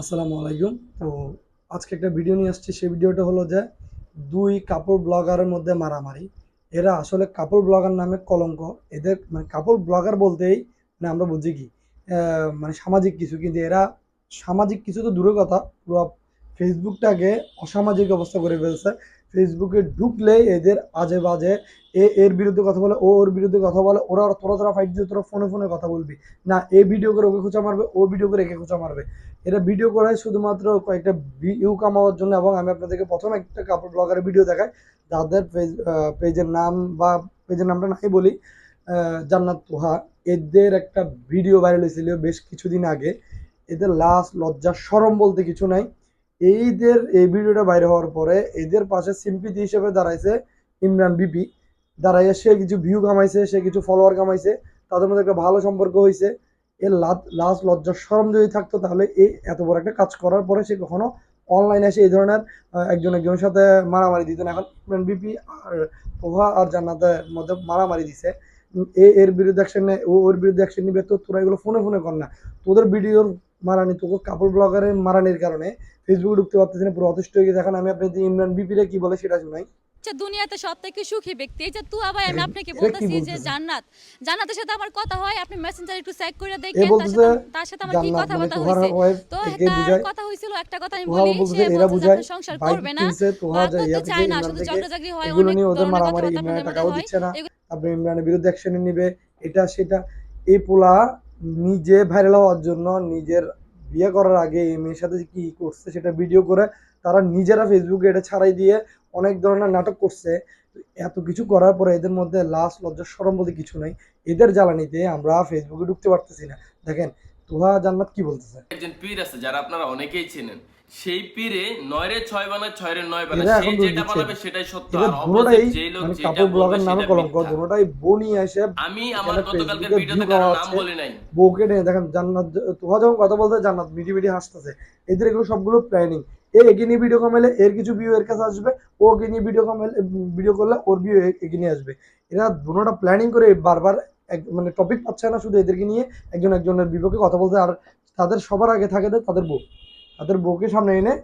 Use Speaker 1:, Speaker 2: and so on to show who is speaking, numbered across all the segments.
Speaker 1: আসসালামু আলাইকুম। তো আজকে একটা ভিডিও নিয়ে আসছি। সেই ভিডিওটা হলো যে দুই কাপড় ব্লগারের মধ্যে মারামারি। এরা আসলে কাপড় ব্লগার নামে কলঙ্ক। এদের মানে কাপড় ব্লগার বলতেই মানে আমরা বুঝি কি মানে সামাজিক কিছু। কিন্তু এরা সামাজিক কিছু তো দূরের কথা। পুরো ফেসবুকটাকে অসামাজিক অবস্থা করে ফেলছে। ফেসবুকে ঢুকলেই এদের আজে বাজে এ এর বিরুদ্ধে কথা বলে, ও ওর বিরুদ্ধে কথা বলে, ওরা তোরা তোরা ফাইট দিয়ে তোরা ফোনে ফোনে কথা বলবি। না, এ ভিডিও করে ওকে খোঁচা মারবে, ও ভিডিও করে একে খোঁচা মারবে। এরা ভিডিও করায় শুধুমাত্র কয়েকটা ভিউ কামানোর জন্য এবং আমি আপনাদেরকে প্রথম একটা কাপড় ব্লগারের ভিডিও দেখাই, যাদের পেজ পেজের নাম বা পেজের নামটা নাই বলি জান্নাত তোহা। এদের একটা ভিডিও ভাইরাল হয়েছিল বেশ কিছুদিন আগে। এদের লাশ লজ্জা, সরম বলতে কিছু নাই। এইদের এই ভিডিওটা বাইরে হওয়ার পরে এদের পাশে সিম্পিতি হিসেবে দাঁড়াইছে ইমরান বিপি। দাঁড়াইয়া সে কিছু ভিউ কামাইছে, সে কিছু ফলোয়ার কামাইছে, তাদের মধ্যে একটা ভালো সম্পর্ক হয়েছে এর লাজ লজ্জা সরম যদি থাকতো তাহলে এই এত বড় একটা কাজ করার পরে সে কখনো অনলাইনে এসে এই ধরনের একজন একজনের সাথে মারামারি দিত না। এখন ইমরান বিপি আর পোহা আর জান্নাতের মধ্যে মারামারি দিছে। এ এর বিরুদ্ধে অ্যাকশন নেয় ও ওর বিরুদ্ধে অ্যাকশন নিবে তো তোরা এগুলো ফোনে ফোনে কর না। তোদের ভিডিওর মারানি, তোকে কাপড় ব্লগারের মারানির কারণে ফেসবুকে ঢুকতে পারতেছি না পুরো অতিষ্ঠ হয়ে গেছে। এখন আমি আপনাদের ইমরান বিপিরে কি বলে সেটা শুনাই।
Speaker 2: আচ্ছা দুনিয়াতে সব থেকে সুখী ব্যক্তি এই যে তু আবার আমি আপনাকে বলতেছি যে জান্নাত। জান্নাতের সাথে আমার কথা হয় আপনি মেসেঞ্জার একটু চেক করে দেখেন তার সাথে তার সাথে আমার কি কথা
Speaker 1: মানে
Speaker 2: কথা
Speaker 1: তোহার
Speaker 2: হয়েছে তো তার কথা হয়েছিল একটা কথা আমি বলি সে বলছে আপনি সংসার করবে না। করতে চায় না শুধু ঝগড়া হয় অনেক
Speaker 1: ওদের
Speaker 2: ধরনের
Speaker 1: মারামারি
Speaker 2: কথাবার্তা
Speaker 1: ইমরানের
Speaker 2: আপনাদের
Speaker 1: টাকাও দিচ্ছে না। তারপরে ইমরানের বিরুদ্ধে অ্যাকশন নিবে এটা সেটা এই পোলা নিজে ভাইরাল হওয়ার জন্য নিজের বিয়ে করার আগে এই মেয়ের সাথে কি করছে সেটা ভিডিও করে তারা নিজেরা ফেসবুকে এটা ছাড়াই দিয়ে অনেক ধরনের নাটক করছে। এত কিছু করার পরে এদের মধ্যে লাশ, লজ্জা সরম বলতে কিছু নাই। এদের জ্বালানিতে আমরা ফেসবুকে ঢুকতে পারতেছি না। দেখেন তোহা জান্নাত কি বলতেছে?
Speaker 3: একজন পীর আছে যারা আপনারা অনেকেই চেনেন। সেই পীরে নয় রে ছয় বানায় ছয় রে নয় বানায়। সে যেটা বানাবে সেটাই সত্য। আর অপোজিট লোক
Speaker 1: মানে
Speaker 3: যেটা
Speaker 1: ব্লগের নামে কলঙ্ক দুটোটাই বনি এসে
Speaker 3: আমি আমার গতকালকে ভিডিওতে কারও নাম বলি নাই।
Speaker 1: বউকে নিয়ে দেখেন জান্নাত তোহা যখন কথা বলতে জান্নাত মিটি মিটি হাসতেছে। এদের এগুলো সবগুলো প্ল্যানিং এ এগিয়ে নিয়ে ভিডিও কামাইলে এর কিছু ভিউ এর কাছে আসবে ও এগিয়ে নিয়ে ভিডিও কামাইলে ভিডিও করলে ওর ভিউ এগিয়ে নিয়ে আসবে। এরা দুটোটা প্ল্যানিং করে বারবার মানে টপিক পাচ্ছে না শুধু এদেরকে নিয়ে, একজন একজনের বিপক্ষে কথা বলতে, আর তাদের সবার আগে থাকে তাদের বউ। তাদের বউকে সামনে এনে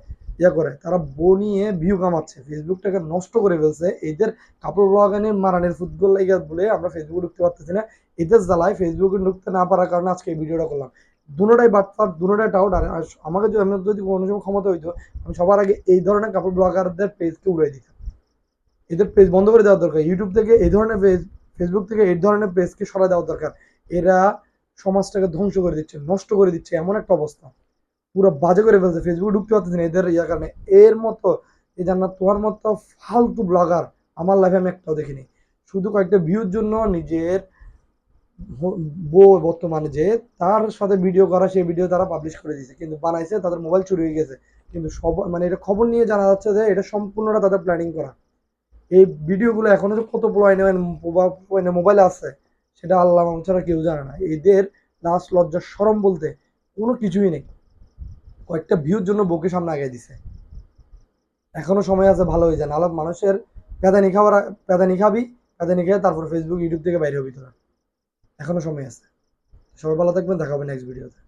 Speaker 1: ইয়া করে, তারা বউ নিয়ে ভিউ কামাচ্ছে, ফেসবুকটাকে নষ্ট করে ফেলছে, এদের কাপড় ব্লগানের মারানের ফুটবল লাইগা বলে আমরা ফেসবুকে ঢুকতে পারতেছি না, এদের জ্বালায় ফেসবুকে ঢুকতে না পারার কারণে আজকে এই ভিডিওটা করলাম। দুটোটাই বাটপার দুটোটাই টাউট আর আর আমাকে যদি আমি যদি কোনো সময় ক্ষমতা হইতো, আমি সবার আগে এই ধরনের কাপড় ব্লগারদের পেজকে উড়াই দিতাম। এদের পেজ বন্ধ করে দেওয়া দরকার ইউটিউব থেকে এই ধরনের পেজ ফেসবুক থেকে এই ধরনের পেজকে সরা দেওয়া দরকার। এরা সমাজটাকে ধ্বংস করে দিচ্ছে, নষ্ট করে দিচ্ছে, এমন একটা অবস্থা। পুরো বাজে করে ফেলছে। ফেসবুকে ঢুকতে পারতেছে না এদের ইয়ার কারণে। এর মতো, এই জান্নাত তোমার মতো ফালতু ব্লগার আমার লাইফে আমি একটাও দেখিনি। শুধু কয়েকটা ভিউর জন্য নিজের বউ বর্তমানে যে তার সাথে ভিডিও করা, সেই ভিডিও তারা পাবলিশ করে দিয়েছে। কিন্তু বানাইছে, তাদের মোবাইল চুরি হয়ে গেছে। কিন্তু সব মানে এটা খবর নিয়ে জানা যাচ্ছে যে এটা সম্পূর্ণটা তাদের প্ল্যানিং করা। এই ভিডিওগুলো এখনও যে কত পয়েন্টে মোবাইলে আছে, সেটা আল্লাহ ছাড়া কেউ জানে না। এদের লাশ লজ্জা সরম বলতে কোনো কিছুই নেই। কয়েকটা ভিউর জন্য বউকে সামনে আগে দিছে। এখনও সময় আছে, ভালো হয়ে যায়। নাহলে মানুষের পেদানি খাবার পেদানি খাবি পেদানি খেয়ে তারপর ফেসবুক ইউটিউব থেকে বাইরে হবি তোরা। এখনও সময় আছে। সবাই ভালো থাকবেন, দেখা হবে নেক্সট ভিডিওতে